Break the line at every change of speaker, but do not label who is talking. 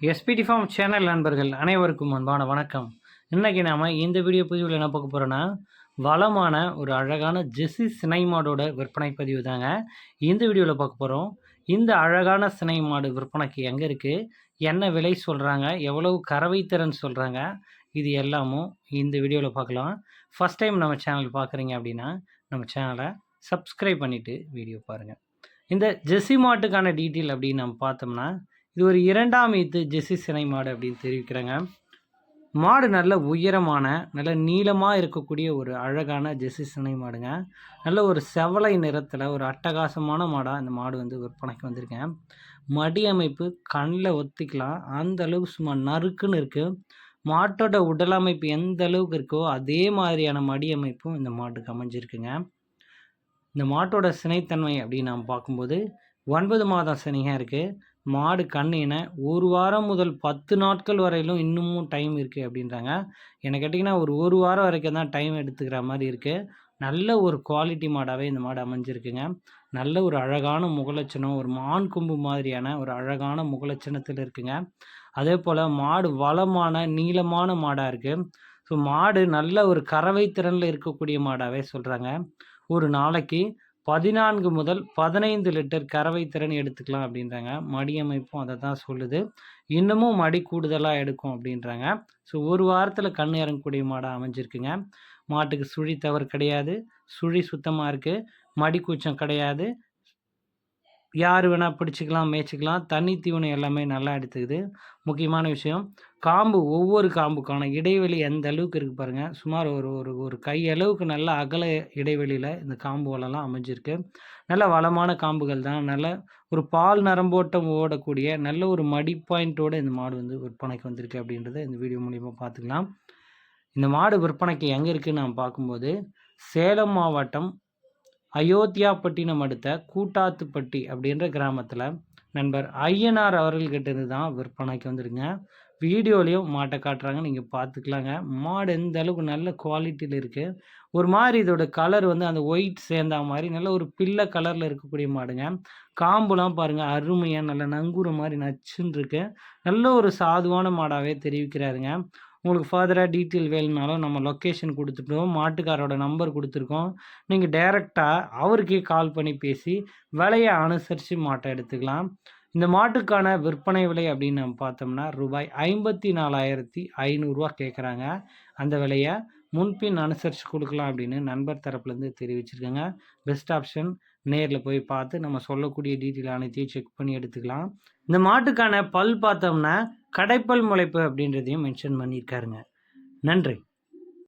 SPD form channel நண்பர்கள் அனைவருக்கும் அன்பான வணக்கம். இன்றைக்கி நாம் இந்த வீடியோ பதிவில் என்ன பார்க்க போகிறோன்னா வளமான ஒரு அழகான ஜெஸ்ஸி சினை மாடோட விற்பனை பதிவு தாங்க. இந்த வீடியோவில் பார்க்க போகிறோம் இந்த அழகான சினை மாடு விற்பனைக்கு எங்கே இருக்குது என்ன விலை சொல்கிறாங்க எவ்வளவு கறவை திறன் சொல்கிறாங்க இது எல்லாமும் இந்த வீடியோவில் பார்க்கலாம். ஃபஸ்ட் டைம் நம்ம சேனல் பார்க்குறீங்க அப்படின்னா நம்ம சேனலை சப்ஸ்கிரைப் பண்ணிவிட்டு வீடியோ பாருங்கள் இந்த ஜெஸ்ஸி மாட்டுக்கான டீட்டெயில் அப்படின்னு நம்ம பார்த்தோம்னா இது ஒரு இரண்டாம் ஈத்து ஜெஸ்ஸி சினை மாடு அப்படின்னு தெரிவிக்கிறாங்க. மாடு நல்ல உயரமான நல்ல நீளமாக இருக்கக்கூடிய ஒரு அழகான ஜெஸ்ஸி சினை மாடுங்க. நல்ல ஒரு செவலை நிறத்தில் ஒரு அட்டகாசமான மாடாக இந்த மாடு வந்து விற்பனைக்கு வந்திருக்கேன். மடி அமைப்பு கண்ணில் ஒத்திக்கலாம் அந்த அளவுக்கு சும்மா நறுக்குன்னு இருக்குது மாட்டோட உடல் அமைப்பு எந்த அளவுக்கு இருக்கோ அதே மாதிரியான மடி அமைப்பும் இந்த மாட்டுக்கு அமைஞ்சிருக்குங்க. இந்த மாட்டோட சினைத்தன்மை அப்படின்னு நாம் பார்க்கும்போது ஒன்பது மாதம் சினையாக இருக்குது மாடு கண்ணினை ஒரு வாரம் முதல் பத்து நாட்கள் வரையிலும் இன்னமும் டைம் இருக்குது அப்படின்றாங்க. எனக்கு கேட்டிங்கன்னா ஒரு ஒரு வாரம் வரைக்கும் தான் டைம் எடுத்துக்கிற மாதிரி இருக்குது நல்ல ஒரு குவாலிட்டி மாடாகவே இந்த மாடு அமைஞ்சிருக்குங்க. நல்ல ஒரு அழகான முகலட்சணம் ஒரு மான் கொம்பு மாதிரியான ஒரு அழகான முகலட்சணத்தில் இருக்குங்க. அதே போல் மாடு வளமான நீளமான மாடாக இருக்குது ஸோ மாடு நல்ல ஒரு கறவை திறனில் இருக்கக்கூடிய மாடாகவே சொல்கிறாங்க ஒரு நாளைக்கு பதினான்கு முதல் பதினைந்து லிட்டர் கறவை திறன் எடுத்துக்கலாம் அப்படின்றாங்க. மடி அமைப்பும் அதை தான் சொல்லுது. இன்னமும் மடி கூடுதலாக எடுக்கும் அப்படின்றாங்க. ஸோ ஒரு வாரத்தில் கண் இறங்கக்கூடிய மாடாக அமைஞ்சிருக்குங்க. மாட்டுக்கு சுழி தவறு கிடையாது. சுழி சுத்தமாக இருக்குது மடி கூச்சம் கிடையாது. யார் வேணால் பிடிச்சிக்கலாம் மேய்ச்சிக்கலாம். தண்ணி தீவனம் எல்லாமே நல்லா எடுத்துக்குது. முக்கியமான விஷயம் காம்பு ஒவ்வொரு காம்புக்கான இடைவெளி எந்த அளவுக்கு இருக்குது பாருங்கள் சுமார் ஒரு ஒரு ஒரு கை அளவுக்கு நல்ல அகல இடைவெளியில் இந்த காம்புகளெல்லாம் அமைஞ்சிருக்கு. நல்ல வளமான காம்புகள் தான். நல்ல ஒரு பால் நரம்போட்டம் ஓடக்கூடிய நல்ல ஒரு மடி பாயிண்ட்டோடு இந்த மாடு வந்து விற்பனைக்கு வந்திருக்கு அப்படின்றத இந்த வீடியோ மூலிமா பார்த்துக்கலாம். இந்த மாடு விற்பனைக்கு எங்கே இருக்குதுன்னு நான் பார்க்கும்போது சேலம் மாவட்டம் அயோத்தியாப்பட்டினம் அடுத்த கூட்டாத்துப்பட்டி அப்படின்ற கிராமத்தில் நண்பர் ஐயனார் அவர்கள்கிட்டேருந்து தான் விற்பனைக்கு வந்துடுங்க வீடியோலையும் மாட்டை காட்டுறாங்க. நீங்கள் பார்த்துக்கலாங்க மாடு எந்த அளவுக்கு நல்ல குவாலிட்டியில் இருக்குது ஒரு மாதிரி இதோட கலர் வந்து அந்த ஒயிட் சேர்ந்தா மாதிரி நல்ல ஒரு பிள்ளை கலரில் இருக்கக்கூடிய மாடுங்க. காம்புலாம் பாருங்கள் அருமையாக நல்ல நங்கூர மாதிரி நச்சுன்னு இருக்கு. நல்ல ஒரு சாதுவான மாடாகவே தெரிவிக்கிறாருங்க. உங்களுக்கு ஃபர்தராக டீட்டெயில் வேணும்னாலும் நம்ம லொக்கேஷன் கொடுத்துட்டோம். மாட்டுக்காரோட நம்பர் கொடுத்துருக்கோம். நீங்கள் டைரெக்டாக அவருக்கே கால் பண்ணி பேசி விலையை அனுசரித்து மாட்டை எடுத்துக்கலாம். இந்த மாட்டுக்கான விற்பனை விலை அப்படின்னு நம்ம பார்த்தோம்னா ரூபாய் ஐம்பத்தி நாலாயிரத்தி ஐநூறுரூவா கேட்குறாங்க அந்த விலையை முன்பின் அனுசரித்து கொடுக்கலாம் அப்படின்னு நண்பர் தரப்புலேருந்து தெரிவிச்சிருக்கோங்க. பெஸ்ட் ஆப்ஷன் நேரில் போய் பார்த்து நம்ம சொல்லக்கூடிய டீட்டெயில் அனைத்தையும் செக் பண்ணி எடுத்துக்கலாம். இந்த மாட்டுக்கான பல் பார்த்தோம்னா கடைப்பல் முளைப்பு அப்படின்றதையும் மென்ஷன் பண்ணியிருக்காருங்க. நன்றி.